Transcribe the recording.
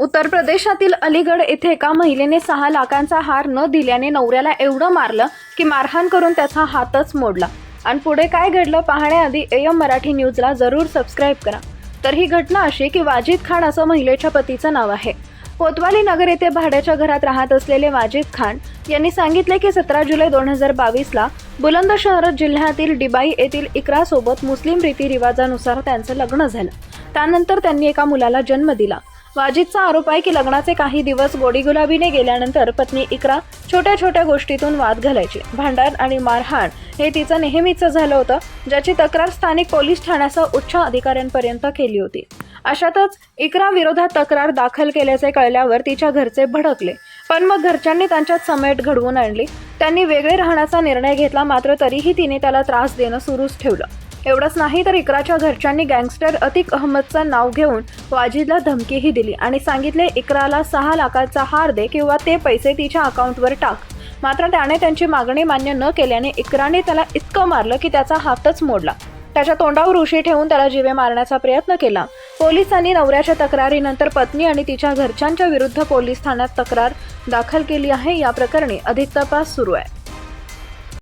उत्तर प्रदेशातील अलीगड येथे एका महिलेने सहा लाखांचा हार न दिल्याने नवऱ्याला एवढं मारलं की मारहाण करून त्याचा हातच मोडला. आणि पुढे काय घडलं पाहण्याआधी एम मराठी न्यूजला जरूर सबस्क्राईब करा. तर ही घटना अशी की वाजिद खान असं महिलेच्या पतीचं नाव आहे. कोतवाली नगर येथे भाड्याच्या घरात राहत असलेले वाजिद खान यांनी सांगितले की सतरा जुलै दोन हजार बावीसला बुलंदशहर जिल्ह्यातील डिबाई येथील इकरासोबत मुस्लिम रीतिरिवाजानुसार त्यांचं लग्न झालं. त्यानंतर त्यांनी एका मुलाला जन्म दिला. वाजिदचा आरोप आहे की लग्नाचे काही दिवस गोडीगुलाबीने गेल्यानंतर पत्नी इकरा छोट्या छोट्या गोष्टीतून वाद घालायची. भांडण आणि मारहाण हे तिचं नेहमीचं झालं होतं ज्याची तक्रार स्थानिक पोलीस ठाण्यासह उच्च अधिकाऱ्यांपर्यंत केली होती. अशातच इकरा विरोधात तक्रार दाखल केल्याचे कळल्यावर तिच्या घरचे भडकले. पण मग घरच्यांनी त्यांच्यात समेट घडवून आणली. त्यांनी वेगळे राहण्याचा निर्णय घेतला मात्र तरीही तिने त्याला त्रास देणं सुरूच ठेवलं. एवढंच नाही तर इकराच्या घरच्यांनी गँगस्टर अतिक अहमदचं नाव घेऊन वाजिदला धमकीही दिली आणि सांगितले इकराला सहा लाखाचा हार दे किंवा ते पैसे तिच्या अकाउंटवर टाक. मात्र त्याने त्यांची मागणी मान्य न केल्याने इकराने त्याला इतकं मारलं की त्याचा हातच मोडला. त्याच्या तोंडावर उशी ठेवून त्याला जीवे मारण्याचा प्रयत्न केला. पोलिसांनी नवऱ्याच्या तक्रारीनंतर पत्नी आणि तिच्या घरच्यांच्या विरुद्ध पोलीस ठाण्यात तक्रार दाखल केली आहे. या प्रकरणी अधिक तपास सुरू आहे.